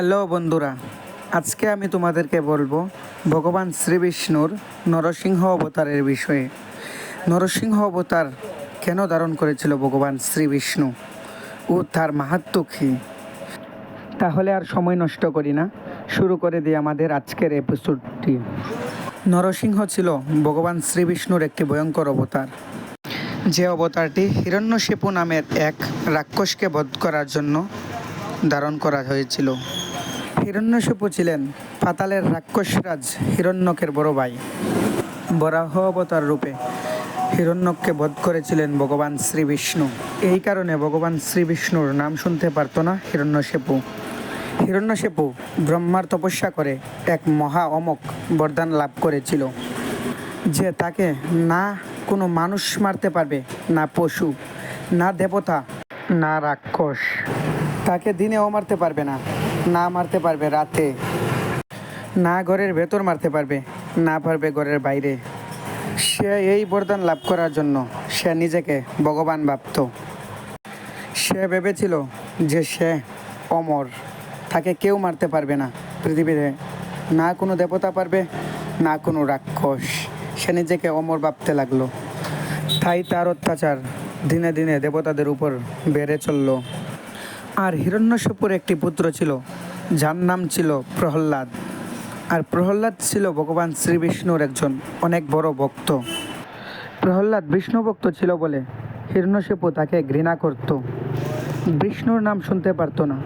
Hello বন্ধুরা, আজকে আমি তোমাদেরকে বলব ভগবান শ্রীবিষ্ণুর নরসিংহ অবতারের বিষয়ে। নরসিংহ অবতার কেন ধারণ করেছিল ভগবান শ্রীবিষ্ণু ও তার মাহাত্ম কী? তাহলে আর সময় নষ্ট করি না, শুরু করে দিই আমাদের আজকের এপিসোডটি নরসিংহ ছিল ভগবান শ্রীবিষ্ণুর একটি ভয়ঙ্কর অবতার। যে অবতারটি হিরণ্যশিপু নামের এক রাক্ষসকে বধ করার জন্য ধারণ করা হয়েছিল। হিরণ্যশিপু ছিলেন পাতালের রাক্ষসরাজ হিরণ্যকের বড় ভাই। বরাহ অবতার রূপে হিরণ্যককে বধ করেছিলেন ভগবান শ্রীবিষ্ণু এই কারণে ভগবান শ্রীবিষ্ণুর নাম শুনতে পারতো না হিরণ্যশিপু। হিরণ্যশিপু ব্রহ্মার তপস্যা করে এক মহা অমক বরদান লাভ করেছিল, যে তাকে না কোনো মানুষ মারতে পারবে, না পশু, না দেবতা, না রাক্ষস। তাকে দিনেও মারতে পারবে না। না মারতে পারবে রাতে। না ঘরের ভেতর মারতে পারবে, না পারবে ঘরের বাইরে। সে এই বরদান লাভ করার জন্য সে নিজেকে ভগবান ভাবত। সে ভেবেছিল যে সে অমর, তাকে কেউ মারতে পারবে না। পৃথিবীতে না কোনো দেবতা পারবে, না কোনো রাক্ষস। সে নিজেকে অমর ভাবতে লাগল। তাই তার অত্যাচার দিনে দিনে দেবতাদের উপর বেড়ে চলল। আর হিরণ্যশপুর একটি পুত্র ছিল, যার নাম ছিল প্রহ্লাদ। আর প্রহ্লাদ ছিল ভগবান শ্রীবিষ্ণুর একজন অনেক বড় ভক্ত। প্রহ্লাদ বিষ্ণু ভক্ত ছিল বলে হিরণ্যশিপু তাকে ঘৃণা করত। বিষ্ণুর নাম শুনতে পারতো না,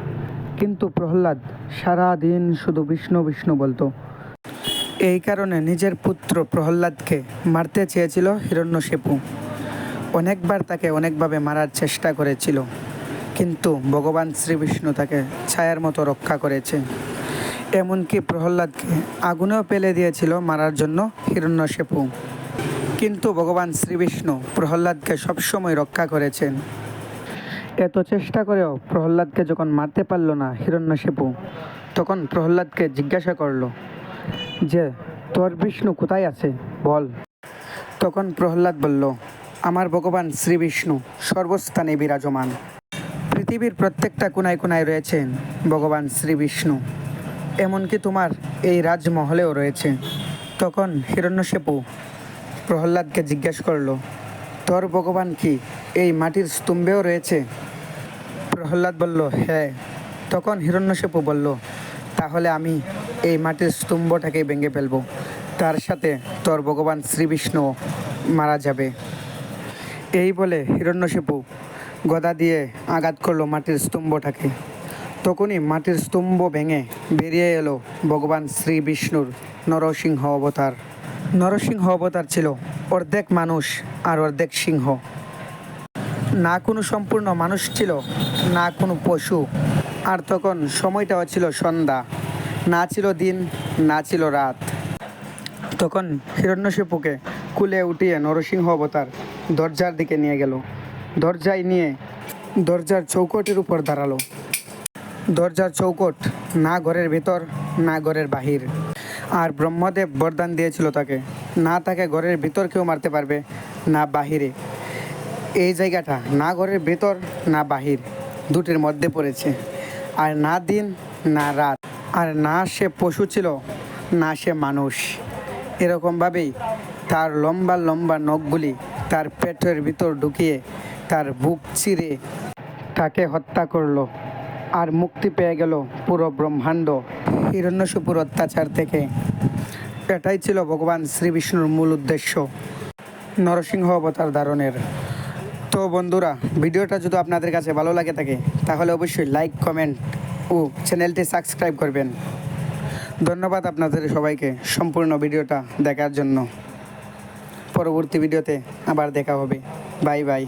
কিন্তু প্রহ্লাদ সারা দিন শুধু বিষ্ণু বিষ্ণু বলতো। এই কারণে নিজের পুত্র প্রহ্লাদকে মারতে চেয়েছিল হিরণ্যশিপু। অনেকবার তাকে অনেকভাবে মারার চেষ্টা করেছিল। কিন্তু ভগবান শ্রীবিষ্ণু তাকে ছায়ার মতো রক্ষা করেছে। এমনকি প্রহ্লাদকে আগুনেও পেলে দিয়েছিল মারার জন্য হিরণ্যশিপু কিন্তু ভগবান শ্রীবিষ্ণু প্রহ্লাদকে সবসময় রক্ষা করেছেন। এত চেষ্টা করেও প্রহ্লাদকে যখন মারতে পারল না হিরণ্যশিপু তখন প্রহ্লাদকে জিজ্ঞাসা করল, যে, তোর বিষ্ণু কোথায় আছে? বল। তখন প্রহ্লাদ বলল, আমার ভগবান শ্রী বিষ্ণু সর্বস্থানে বিরাজমান। পৃথিবীর প্রত্যেকটা কোনায় কোনায় রয়েছেন ভগবান শ্রী বিষ্ণু। এমনকি তোমার এই রাজমহলেও রয়েছে। তখন হিরণ্যশেপু প্রহ্লাদকে জিজ্ঞেস করল, তোর ভগবান কি এই মাটির স্তম্ভেও রয়েছে? প্রহ্লাদ বলল হ্যাঁ। তখন হিরণ্যশেপু বলল, তাহলে আমি এই মাটির স্তম্ভটাকে ভেঙে ফেলব। তার সাথে তোর ভগবান শ্রীবিষ্ণু মারা যাবে। এই বলে হিরণ্যশিপু গদা দিয়ে আঘাত করল মাটির স্তম্ভটাকে। তখনই মাটির স্তম্ভ ভেঙে বেরিয়ে এলো ভগবান শ্রী বিষ্ণুর নরসিংহ অবতার। নরসিংহ অবতার ছিল অর্ধেক মানুষ আর অর্ধেক সিংহ। না কোনো সম্পূর্ণ মানুষ ছিল, না কোনো পশু। আর তখন সময়টাও ছিল সন্ধ্যা, না ছিল দিন, না ছিল রাত। তখন হিরণ্যশিপুকে কুলে উঠিয়ে নরসিংহ অবতার দরজার দিকে নিয়ে গেল। দরজায় নিয়ে দরজার চৌকটের উপর দাঁড়াল। দরজার চৌকট না ঘরের ভেতর, না ঘরের বাহির। আর ব্রহ্মদেব বরদান দিয়েছিল তাকে। না তাকে ঘরের ভিতর কেউ মারতে পারবে, না বাহিরে। এই জায়গাটা না ঘরের ভেতর, না বাহির, দুটির মধ্যে পড়েছে। আর না দিন, না রাত। আর না সে পশু ছিল, না সে মানুষ। এরকমভাবেই তার লম্বা লম্বা নখগুলি তার পেটের ভিতর ঢুকিয়ে তার বুক চিরে তাকে হত্যা করল আর মুক্তি পেয়ে গেল পুরো ব্রহ্মাণ্ড হিরণ্যশুপুর অত্যাচার থেকে। এটাই ছিল ভগবান শ্রী বিষ্ণুর মূল উদ্দেশ্য নরসিংহ অবতার ধারণের। তো বন্ধুরা, ভিডিওটা যদি আপনাদের কাছে ভালো লাগে থাকে, তাহলে অবশ্যই লাইক কমেন্ট ও চ্যানেলটি সাবস্ক্রাইব করবেন। ধন্যবাদ আপনাদের সবাইকে সম্পূর্ণ ভিডিওটা দেখার জন্য। পরবর্তী ভিডিওতে আবার দেখা হবে। Bye bye.